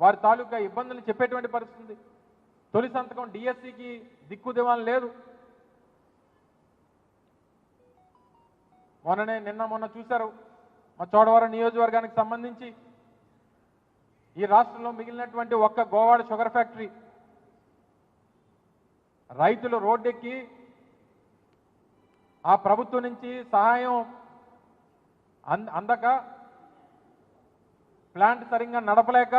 వారి తాలూకా ఇబ్బందులు చెప్పేటువంటి పరిస్థితి తొలి సంతకం డిఎస్సికి దిక్కు దివాన్ లేదు. మొన్ననే నిన్న మొన్న చూశారు. మా చోడవరం నియోజకవర్గానికి సంబంధించి ఈ రాష్ట్రంలో మిగిలినటువంటి ఒక్క గోవాడ షుగర్ ఫ్యాక్టరీ రైతులు రోడ్డెక్కి ఆ ప్రభుత్వం నుంచి సహాయం అంద అందక ప్లాంట్ సరిగ్గా నడపలేక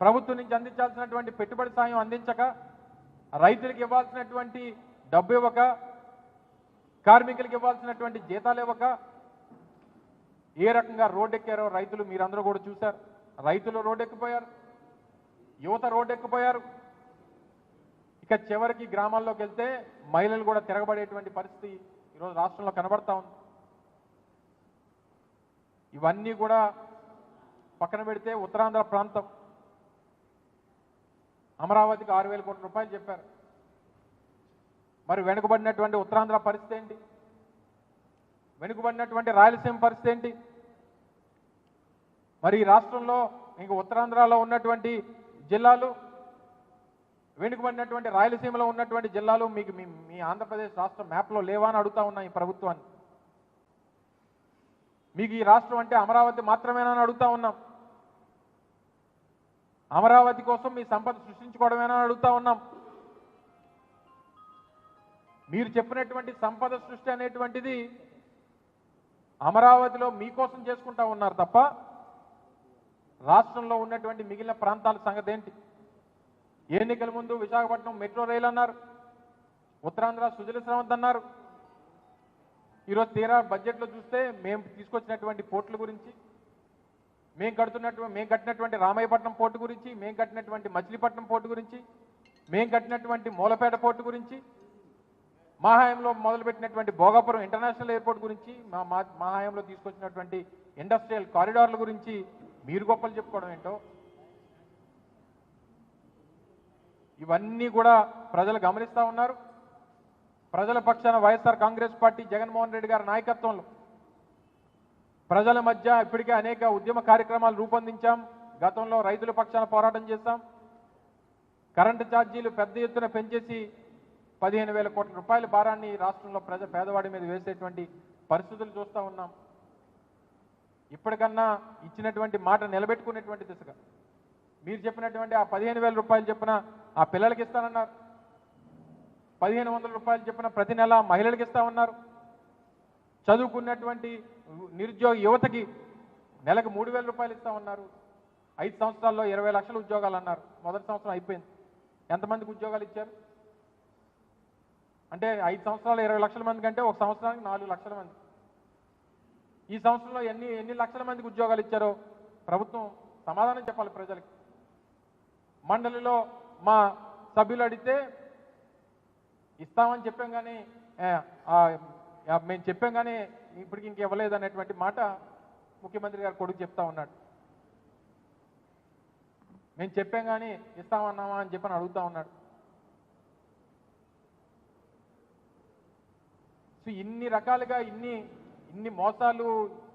ప్రభుత్వం నుంచి అందించాల్సినటువంటి పెట్టుబడి సాయం అందించక రైతులకు ఇవ్వాల్సినటువంటి డబ్బు ఇవ్వక కార్మికులకు ఇవ్వాల్సినటువంటి జీతాలు ఇవ్వక ఏ రకంగా రోడ్డెక్కారో రైతులు మీరందరూ కూడా చూశారు. రైతులు రోడ్డెక్కిపోయారు యువత రోడ్డెక్కిపోయారు. ఇక చివరికి గ్రామాల్లోకి వెళ్తే మహిళలు కూడా తిరగబడేటువంటి పరిస్థితి ఈరోజు రాష్ట్రంలో కనబడతా ఉంది. ఇవన్నీ కూడా పక్కన పెడితే ఉత్తరాంధ్ర ప్రాంతం. అమరావతికి ఆరు వేల కోట్ల రూపాయలు చెప్పారు. మరి వెనుకబడినటువంటి ఉత్తరాంధ్ర పరిస్థితి ఏంటి? వెనుకబడినటువంటి రాయలసీమ పరిస్థితి ఏంటి? మరి ఈ రాష్ట్రంలో ఇంక ఉత్తరాంధ్రలో ఉన్నటువంటి జిల్లాలు వెనుకబడినటువంటి రాయలసీమలో ఉన్నటువంటి జిల్లాలు మీకు మీ మీ ఆంధ్రప్రదేశ్ రాష్ట్ర మ్యాప్లో లేవా అని అడుగుతా ఉన్నా ఈ ప్రభుత్వాన్ని. మీకు ఈ రాష్ట్రం అంటే అమరావతి మాత్రమేనా అని అడుగుతా ఉన్నాం. అమరావతి కోసం మీ సంపద సృష్టించుకోవడమేనా అని అడుగుతా ఉన్నాం. మీరు చెప్పినటువంటి సంపద సృష్టి అనేటువంటిది అమరావతిలో మీకోసం చేసుకుంటా ఉన్నారు తప్ప రాష్ట్రంలో ఉన్నటువంటి మిగిలిన ప్రాంతాల సంగతి ఏంటి? ఎన్నికల ముందు విశాఖపట్నం మెట్రో రైలు అన్నారు ఉత్తరాంధ్ర సుజల శ్రవంత్ అన్నారు. ఈరోజు తీరా బడ్జెట్లో చూస్తే మేము తీసుకొచ్చినటువంటి పోర్టుల గురించి మేము కడుతున్నటువంటి మేము కట్టినటువంటి రామాయపట్నం పోర్టు గురించి మేము కట్టినటువంటి మచిలీపట్నం పోర్టు గురించి మేము కట్టినటువంటి మూలపేట పోర్టు గురించి మా మొదలుపెట్టినటువంటి భోగాపురం ఇంటర్నేషనల్ ఎయిర్పోర్ట్ గురించి మా మా తీసుకొచ్చినటువంటి ఇండస్ట్రియల్ కారిడార్ల గురించి మీరు గొప్పలు చెప్పుకోవడం ఏంటో? ఇవన్నీ కూడా ప్రజలు గమనిస్తూ ఉన్నారు. ప్రజల పక్షాన YSR Congress party Jaganmohan Reddy గారి నాయకత్వంలో ప్రజల మధ్య ఇప్పటికే అనేక ఉద్యమ కార్యక్రమాలు రూపొందించాం. గతంలో రైతుల పక్షాన పోరాటం చేశాం. కరెంటు ఛార్జీలు పెద్ద ఎత్తున పెంచేసి పదిహేను వేల కోట్ల రూపాయల భారాన్ని రాష్ట్రంలో ప్రజ పేదవాడి మీద వేసేటువంటి పరిస్థితులు చూస్తూ ఉన్నాం. ఇప్పటికన్నా ఇచ్చినటువంటి మాట నిలబెట్టుకునేటువంటి దిశగా. మీరు చెప్పినటువంటి ఆ పదిహేను వేల రూపాయలు చెప్పిన ఆ పిల్లలకి ఇస్తానన్నారు. పదిహేను వందల రూపాయలు చెప్పిన ప్రతి నెల మహిళలకు ఇస్తామన్నారు చదువుకున్నటువంటి నిరుద్యోగ యువతకి నెలకు మూడు వేల రూపాయలు ఇస్తామన్నారు ఐదు సంవత్సరాల్లో ఇరవై లక్షల ఉద్యోగాలు అన్నారు. మొదటి సంవత్సరం అయిపోయింది. ఎంతమందికి ఉద్యోగాలు ఇచ్చారు? అంటే ఐదు సంవత్సరాలు ఇరవై లక్షల మంది కంటే ఒక సంవత్సరానికి నాలుగు లక్షల మంది. ఈ సంవత్సరంలో ఎన్ని ఎన్ని లక్షల మందికి ఉద్యోగాలు ఇచ్చారో ప్రభుత్వం సమాధానం చెప్పాలి ప్రజలకి. మండలిలో మా సభ్యులు అడిగితే ఇస్తామని చెప్పాం కానీ మేము చెప్పాం కానీ ఇప్పటికి ఇంక ఇవ్వలేదు అనేటువంటి మాట ముఖ్యమంత్రి గారు కొడుకు చెప్తా ఉన్నాడు. మేము చెప్పాం కానీ ఇస్తామన్నామా అని చెప్పని అడుగుతా ఉన్నాడు. సో ఇన్ని రకాలుగా ఇన్ని ఇన్ని మోసాలు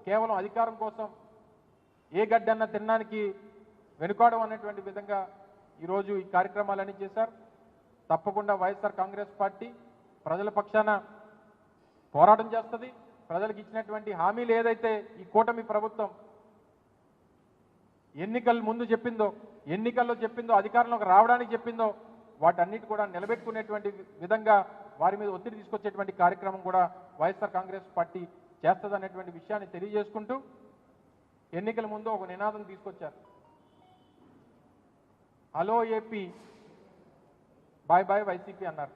కేవలం అధికారం కోసం ఏ గడ్డన్న తినడానికి వెనుకాడం అనేటువంటి విధంగా ఈరోజు ఈ కార్యక్రమాలన్నీ చేశారు. తప్పకుండా వైఎస్ఆర్ కాంగ్రెస్ పార్టీ ప్రజల పక్షాన పోరాటం చేస్తుంది. ప్రజలకు ఇచ్చినటువంటి హామీలు ఏదైతే ఈ కూటమి ప్రభుత్వం ఎన్నికల ముందు చెప్పిందో ఎన్నికల్లో చెప్పిందో అధికారంలోకి రావడానికి చెప్పిందో వాటన్నిటి కూడా నిలబెట్టుకునేటువంటి విధంగా వారి మీద ఒత్తిడి తీసుకొచ్చేటువంటి కార్యక్రమం కూడా వైఎస్ఆర్ కాంగ్రెస్ పార్టీ చేస్తుందనేటువంటి విషయాన్ని తెలియజేసుకుంటూ ఎన్నికల ముందు ఒక నినాదం తీసుకొచ్చారు. Hello AP bye bye YCP అన్నారు.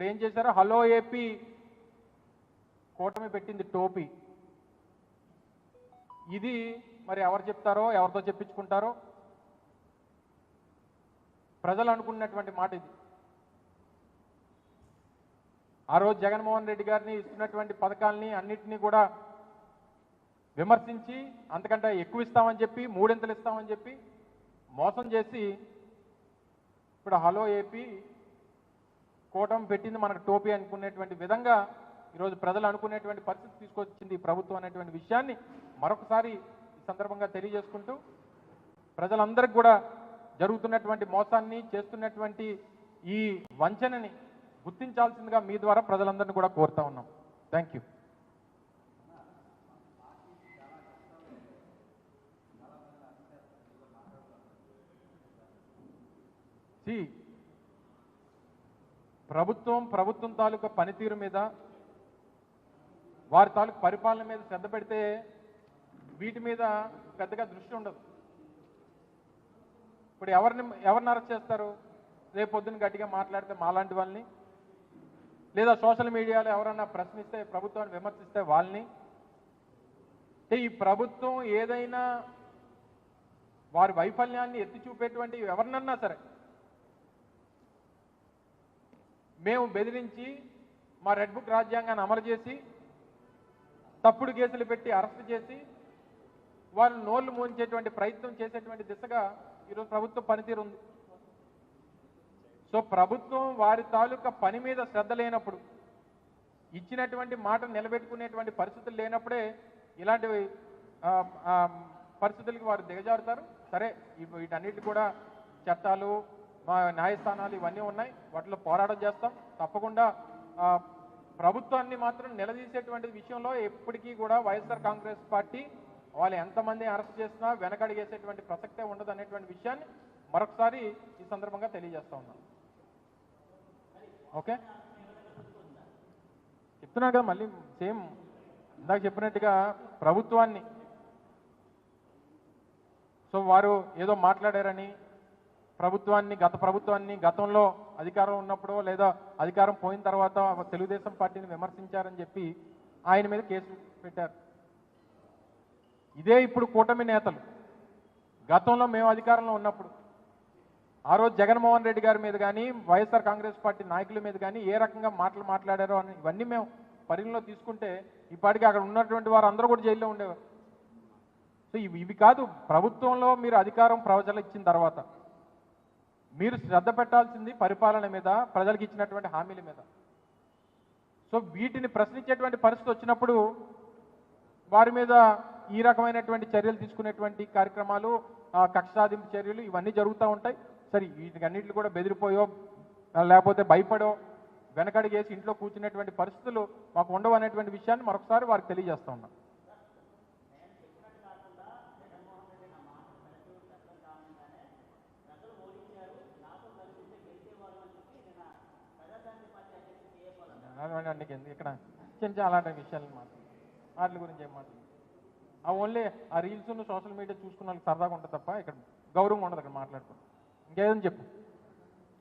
ఇప్పుడు ఏం చేశారు? హలో ఏపీ కూటమి పెట్టింది టోపీ. ఇది మరి ఎవరు చెప్తారో ఎవరితో చెప్పించుకుంటారో? ప్రజలు అనుకున్నటువంటి మాట ఇది. ఆ రోజు జగన్మోహన్ రెడ్డి గారిని ఇస్తున్నటువంటి పథకాల్ని అన్నింటినీ కూడా విమర్శించి అంతకంటే ఎక్కువ ఇస్తామని చెప్పి మూడింతలు ఇస్తామని చెప్పి మోసం చేసి ఇప్పుడు హలో ఏపీ కూటమి పెట్టింది మనకు టోపీ అనుకునేటువంటి విధంగా ఈరోజు ప్రజలు అనుకునేటువంటి పరిస్థితి తీసుకొచ్చింది ప్రభుత్వం అనేటువంటి విషయాన్ని మరొకసారి ఈ సందర్భంగా తెలియజేసుకుంటూ ప్రజలందరికీ కూడా జరుగుతున్నటువంటి మోసాన్ని చేస్తున్నటువంటి ఈ వంచనని గుర్తించాల్సిందిగా మీ ద్వారా ప్రజలందరినీ కూడా కోరుతా ఉన్నాం. థ్యాంక్ యూ సి ప్రభుత్వం ప్రభుత్వం తాలూకా పనితీరు మీద వారి తాలూకు పరిపాలన మీద శ్రద్ధ పెడితే వీటి మీద పెద్దగా దృష్టి ఉండదు. ఇప్పుడు ఎవరిని ఎవరిని అరెస్ట్ చేస్తారు? రేపు పొద్దున్న గట్టిగా మాట్లాడితే మాలాంటి వాళ్ళని? లేదా సోషల్ మీడియాలో ఎవరన్నా ప్రశ్నిస్తే ప్రభుత్వాన్ని విమర్శిస్తే వాళ్ళని? అంటే ఈ ప్రభుత్వం ఏదైనా వారి వైఫల్యాన్ని ఎత్తి చూపేటువంటి ఎవరినన్నా సరే మేము బెదిరించి మా రెడ్ బుక్ రాజ్యాంగాన్ని అమలు చేసి తప్పుడు కేసులు పెట్టి అరెస్ట్ చేసి వాళ్ళు నోళ్ళు మూంచేటువంటి ప్రయత్నం చేసేటువంటి దిశగా ఈరోజు ప్రభుత్వం పనితీరు ఉంది. సో ప్రభుత్వం వారి తాలూకా పని మీద శ్రద్ధ లేనప్పుడు ఇచ్చినటువంటి మాట నిలబెట్టుకునేటువంటి పరిస్థితులు లేనప్పుడే ఇలాంటి పరిస్థితులకి వారు దిగజారుతారు. సరే వీటన్నిటి కూడా చట్టాలు మా న్యాయస్థానాలు ఇవన్నీ ఉన్నాయి. వాటిలో పోరాటం చేస్తాం. తప్పకుండా ప్రభుత్వాన్ని మాత్రం నిలదీసేటువంటి విషయంలో ఎప్పటికీ కూడా వైఎస్ఆర్ కాంగ్రెస్ పార్టీ వాళ్ళు ఎంతమంది అరెస్ట్ చేసినా వెనకడిగేసేటువంటి ప్రసక్తే ఉండదు అనేటువంటి విషయాన్ని మరొకసారి ఈ సందర్భంగా తెలియజేస్తా ఉన్నాను ఓకే? చెప్తున్నాను కదా మళ్ళీ సేమ్ ఇందాక చెప్పినట్టుగా ప్రభుత్వాన్ని. సో వారు ఏదో మాట్లాడారని ప్రభుత్వాన్ని గత ప్రభుత్వాన్ని గతంలో అధికారం ఉన్నప్పుడు లేదా అధికారం పోయిన తర్వాత తెలుగుదేశం పార్టీని విమర్శించారని చెప్పి ఆయన మీద కేసు పెట్టారు. ఇదే ఇప్పుడు కూటమి నేతలు. గతంలో మేము అధికారంలో ఉన్నప్పుడు ఆ రోజు జగన్మోహన్ రెడ్డి గారి మీద కానీ వైఎస్ఆర్ కాంగ్రెస్ పార్టీ నాయకుల మీద కానీ ఏ రకంగా మాటలు మాట్లాడారో అని ఇవన్నీ మేము పరిగణలో తీసుకుంటే ఇప్పటికీ అక్కడ ఉన్నటువంటి వారు అందరూ కూడా జైల్లో ఉండేవారు. సో ఇవి ఇవి కాదు ప్రభుత్వంలో మీరు అధికారం ప్రజలు ఇచ్చిన తర్వాత మీరు శ్రద్ధ పెట్టాల్సింది పరిపాలన మీద ప్రజలకు ఇచ్చినటువంటి హామీల మీద. సో వీటిని ప్రశ్నించేటువంటి పరిస్థితి వచ్చినప్పుడు వారి మీద ఈ రకమైనటువంటి చర్యలు తీసుకునేటువంటి కార్యక్రమాలు కక్ష సాధింపు చర్యలు ఇవన్నీ జరుగుతూ ఉంటాయి. సరే వీటికన్నింటిని కూడా బెదిరిపోయో లేకపోతే భయపడో వెనకడిగేసి ఇంట్లో కూర్చునేటువంటి పరిస్థితులు మాకు ఉండవు అనేటువంటి విషయాన్ని మరొకసారి వారికి తెలియజేస్తా ఉన్నాం. అలాంటి ఇక్కడ చిన్న చిన్న అలాంటి విషయాలు మాట్లాడు వాటి గురించి ఏం మాట్లాడు ఆ ఓన్లీ ఆ రీల్స్ సోషల్ మీడియా చూసుకున్న వాళ్ళకి సరదాగా ఉంటుంది తప్ప ఇక్కడ గౌరవం ఉండదు అక్కడ మాట్లాడుకుంటాం ఇంకేదని చెప్పు.